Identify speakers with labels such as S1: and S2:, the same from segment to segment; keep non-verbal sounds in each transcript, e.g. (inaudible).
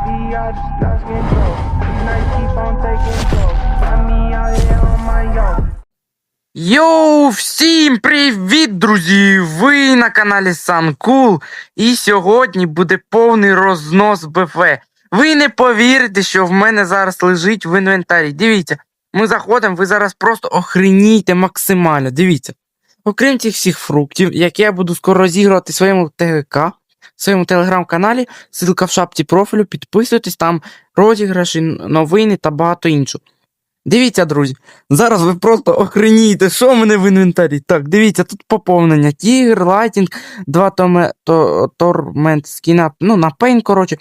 S1: Lately, I just lost control. These nights keep on taking toll. Got me out here on my own.
S2: Йоу, всім привіт, друзі! Ви на каналі Санкул, і сьогодні буде повний рознос БФ. Ви не повірите, що в мене зараз лежить в інвентарі. Дивіться, ми заходимо, ви зараз просто охренієте максимально. Дивіться. Окрім цих всіх фруктів, які я буду скоро розігрувати своєму ТГК, своєму телеграм-каналі, ссылка в шапці профілю, підписуйтесь, там розіграші, новини та багато іншого. Дивіться, друзі, зараз ви просто охренієте, що в мене в інвентарі. Так, дивіться, тут поповнення. Тігр, лайтінг, два томе, то, тормент скіна, ну, на пейн, коротше.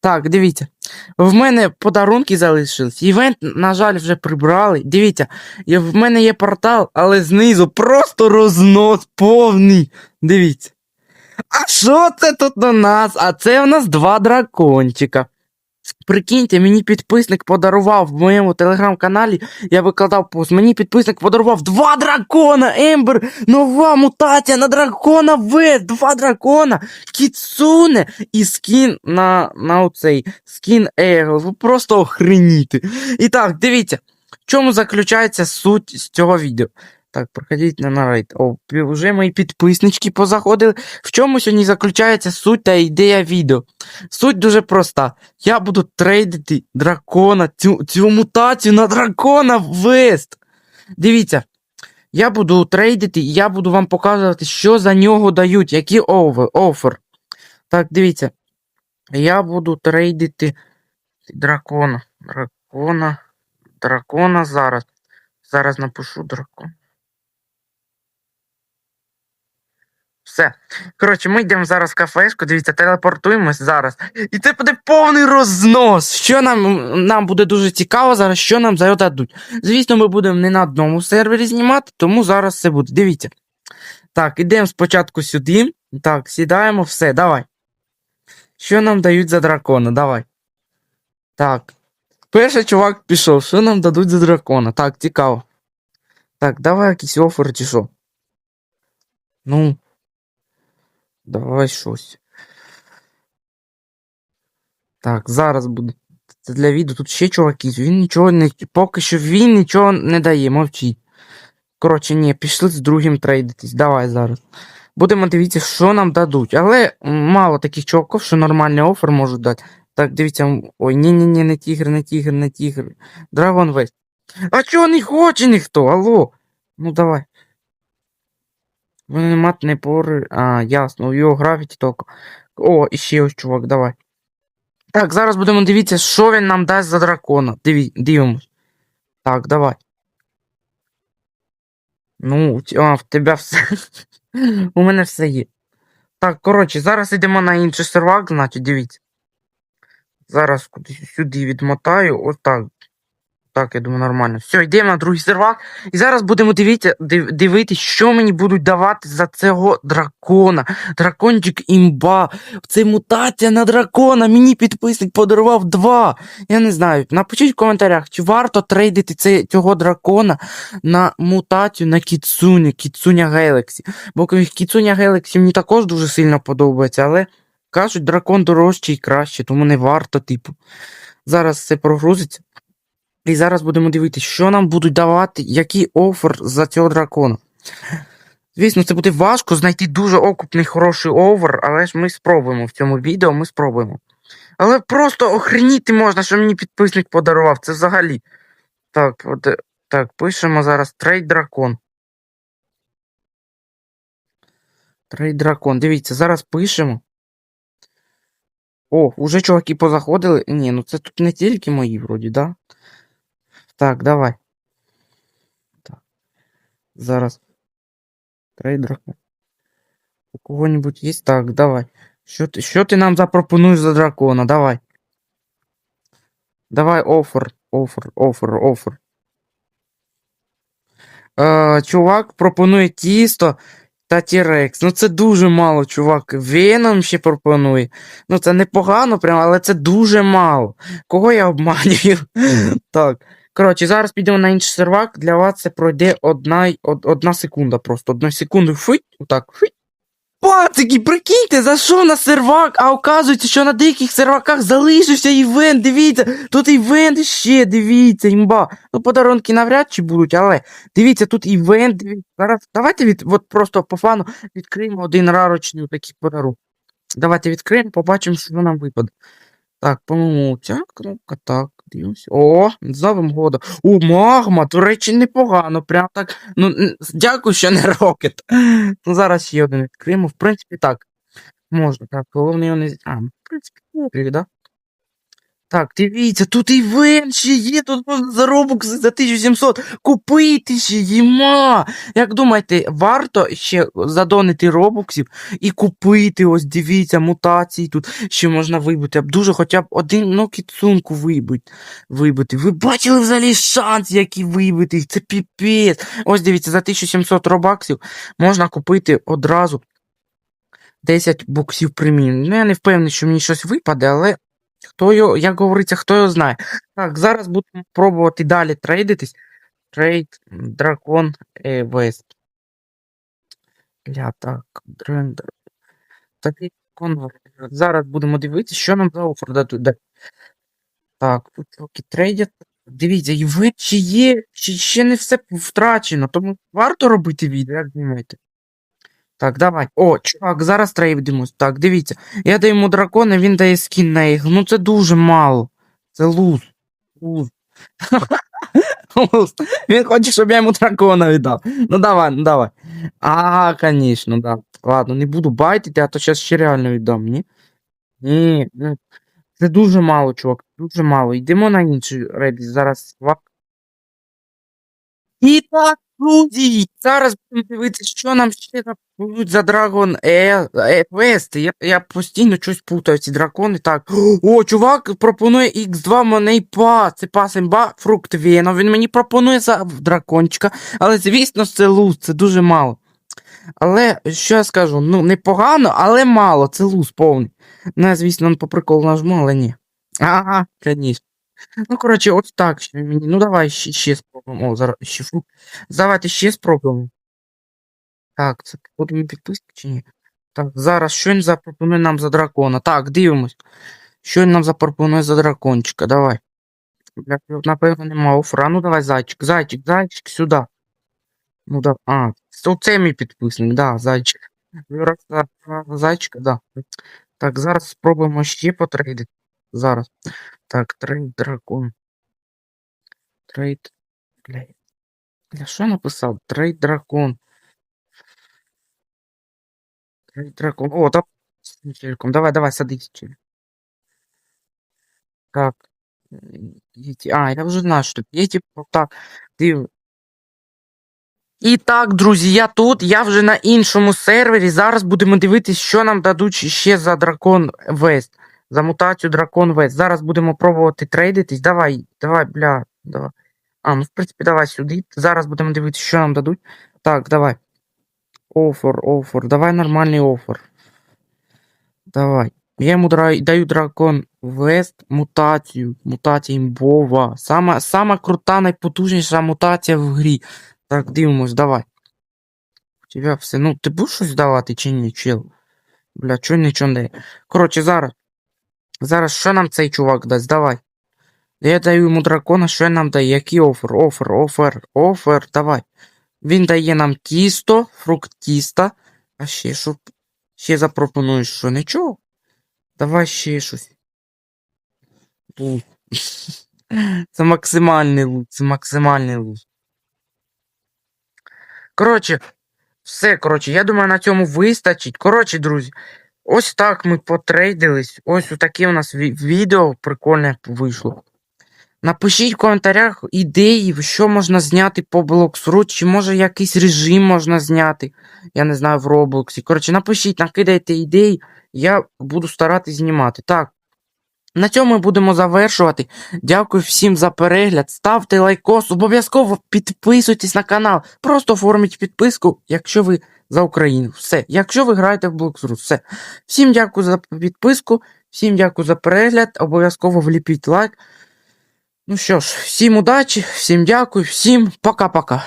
S2: Так, дивіться. В мене подарунки залишились. Івент, на жаль, вже прибрали. Дивіться, в мене є портал, але знизу просто рознос повний. Дивіться. А що це тут у нас? А це у нас два дракончика. Прикиньте, мені підписник подарував в моєму телеграм-каналі. Я викладав пост. Мені підписник подарував два дракона. Ембер, нова мутація на дракона В. Два дракона. Кіцуне і скін на, на оцей скін Его. Просто охреніти. І так, дивіться, в чому заключається суть з цього відео. Так, проходіть на нарейд. О, вже мої підписнички позаходили. В чому сьогодні заключається суть та ідея відео? Суть дуже проста. Я буду трейдити дракона, цю, цю мутацію на дракона Вест. Дивіться, я буду трейдити, і я буду вам показувати, що за нього дають, які офер. Так, дивіться. Я буду трейдити дракона. Дракона. Дракона зараз. Зараз напишу дракон. Все. Коротше, ми йдемо зараз в кафешку, дивіться, телепортуємось зараз. І це буде повний рознос. Що нам, нам буде дуже цікаво зараз, що нам за дадуть. Звісно, ми будемо не на одному сервері знімати, тому зараз все буде. Дивіться. Так, ідемо спочатку сюди. Так, сідаємо, все, давай. Що нам дають за дракона? Давай. Так. Перший чувак пішов. Що нам дадуть за дракона? Так, цікаво. Так, давай якийсь офер чи що. Ну. Давай щось. Так, зараз буде. Це для відео. Тут ще чуваки. Він нічого не. Поки що він нічого не дає, мовчіть. Коротше, ні, пішли з другим трейдитись. Давай зараз. Будемо дивитися, що нам дадуть. Але мало таких чуваків, що нормальний офер можуть дати. Так, дивіться. Ой, ні-ні-ні, не тігр, не тігр, не тігр. Драгон Вест. А чого не хоче ніхто? Алло? Ну давай. Вони мат не пори. А, ясно, у його графіті тільки. О, і ще ось чувак, давай. Так, зараз будемо дивитися, що він нам дасть за дракона. Диві, дивимось. Так, давай. Ну, а, в тебе все. (laughs) У мене все є. Так, коротше, зараз йдемо на інший сервак, значить, дивіться. Зараз кудись сюди відмотаю. Отак. Так, я думаю, нормально. Все, йдемо на другий сервак. І зараз будемо дивитися, див, дивитися, що мені будуть давати за цього дракона. Дракончик імба. Це мутація на дракона. Мені підписник подарував два. Я не знаю. Напишіть в коментарях, чи варто трейдити це, цього дракона на мутацію на Кіцуні, Кіцуня Гелексі. Бо Кіцуня Гелексі мені також дуже сильно подобається, але кажуть, дракон дорожчий і краще, тому не варто, типу. Зараз все прогрузиться. І зараз будемо дивитися, що нам будуть давати, який офер за цього дракона. Звісно, це буде важко знайти дуже окупний хороший овер, але ж ми спробуємо в цьому відео, ми спробуємо. Але просто охреніти можна, що мені підписник подарував. Це взагалі. Так, от, так, пишемо зараз трейд дракон. Трейд дракон. Дивіться, зараз пишемо. О, уже чуваки позаходили. Ні, ну це тут не тільки мої, вроді, да? Так, давай. Так. Зараз. Трейдер. У кого-нибудь є? Так, давай. Що ти, що ти нам запропонуєш за дракона? Давай. Давай офер, офер, офер, офер. Е, чувак пропонує тісто та Тірекс. Ну це дуже мало, чувак. Веном ще пропонує. Ну це непогано, прям, але це дуже мало. Кого я обманюю? (laughs) так. Коротше, зараз підемо на інший сервак. Для вас це пройде одна, од, одна секунда просто. Одна секунду фить, отак, фить. Пацики, прикиньте, зайшов на сервак, а оказується, що на деяких серваках залишився івент. Дивіться, тут івент ще, дивіться, імба. Ну, подарунки навряд чи будуть, але дивіться, тут івент. дивіться. Зараз давайте від, от просто по фану відкриємо один рарочний такий подарунок. Давайте відкриємо, побачимо, що нам випаде. Так, по-моєму, ця кнопка, так, дивимося. О, з Новим годом. О, магма, до речі, непогано. Прям так. Ну, дякую, що не рокет. Ну, зараз ще один відкриємо. В принципі, так. Можна, так. Головне його не. А, ну, в принципі, так, да? Так, дивіться, тут івент ще є, тут можна за робокс за 1700 купити ще їма. Як думаєте, варто ще задонити робоксів і купити, ось дивіться, мутації тут ще можна вибити. Дуже хоча б один, ну, кіцунку вибити. Ви бачили взагалі шанс, який вибити? Це піпець. Ось дивіться, за 1700 робаксів можна купити одразу 10 боксів преміум. Ну, я не впевнений, що мені щось випаде, але хто його, як говориться, хто його знає. Так, зараз будемо пробувати далі трейдитись. Трейд Дракон Вест. Ля, так, дрендер. Такий конвер. Зараз будемо дивитися, що нам за офер дадуть. Да. Так, тут трохи трейдять. Дивіться, і ви чи є, чи ще не все втрачено, тому варто робити відео, як думаєте? Так, давай. О, чувак, зараз трейдимось. Так, дивіться. Я даю йому дракона, він дає скін на їх. Ну це дуже мало. Це луз. (laughs) Луз. Він хоче, щоб я йому дракона віддав. Ну давай, ну давай. А, конечно, да. Ладно, не буду байтити, а то зараз ще реально віддам, ні? Ні, ну. Це дуже мало, чувак. Дуже мало. Йдемо на інший рейд. Зараз. І так, друзі, зараз будемо дивитися, що нам ще запропонують за Dragon е, Quest. Я, я постійно щось путаю, ці дракони. Так. О, чувак пропонує X2 Money Pass. Це пас імба, фрукт Веном. Він мені пропонує за дракончика. Але, звісно, це луз, це дуже мало. Але, що я скажу, ну, непогано, але мало, це луз повний. Ну, звісно, по приколу нажму, але ні. Ага, звісно. Ну, коротше, ось так. Ну, давай ще, ще спробуємо. О, зараз ще. Давайте ще спробуємо. Так, це будемо підписки чи ні? Так, зараз що він запропонує нам за дракона? Так, дивимось. Що він нам запропонує за дракончика? Давай. Напевно, нема офра. Ну давай, зайчик, зайчик, зайчик, сюди. Ну да. А, це мій підписник, да, зайчик. Зайчика, да. Так, зараз спробуємо ще потрейдити. Зараз. Так, трейд дракон. Трейд. Бля. Бля, що я написав? Трейд дракон. Трейд дракон. О, да. з челіком. Давай, давай, садись. челік. Так. А, я вже знаю, тут. Є, типу, так. Див... І так, друзі, я тут, я вже на іншому сервері. Зараз будемо дивитися, що нам дадуть ще за дракон Вест. За мутацію дракон Вест. Зараз будемо пробувати трейдитись. Давай, давай, бля, давай. А, ну в принципі, давай сюди. Зараз будемо дивитися, що нам дадуть. Так, давай. Офер, офер. Давай нормальний офер. Давай. Я йому даю дракон Вест мутацію. Мутація імбова. Сама, сама крута, найпотужніша мутація в грі. Так, дивимось, давай. У тебе все. Ну, ти будеш щось давати чи ні, чел? Бля, чого нічого не. Коротше, зараз. Зараз що нам цей чувак дасть? Давай. Я даю йому дракона, що нам дає? Який офер? Офер, офер, офер, давай. Він дає нам тісто, фрукт тіста. А ще що? Ще запропонуєш, що нічого? Давай ще щось. Це максимальний лут, це максимальний лут. Коротше, все, коротше, я думаю, на цьому вистачить. Коротше, друзі, ось так ми потрейдились. Ось таке у нас відео прикольне вийшло. Напишіть в коментарях ідеї, що можна зняти по Bloxroot, чи може якийсь режим можна зняти. Я не знаю, в Роблоксі. Коротше, напишіть, накидайте ідеї, я буду старатись знімати. Так. На цьому ми будемо завершувати. Дякую всім за перегляд. Ставте лайкос, обов'язково підписуйтесь на канал. Просто оформіть підписку, якщо ви за Україну. Все. Якщо ви граєте в Bloxroot. Все. Всім дякую за підписку, всім дякую за перегляд. Обов'язково вліпіть лайк. Ну що ж, всім удачі, всім дякую, всім пока-пока.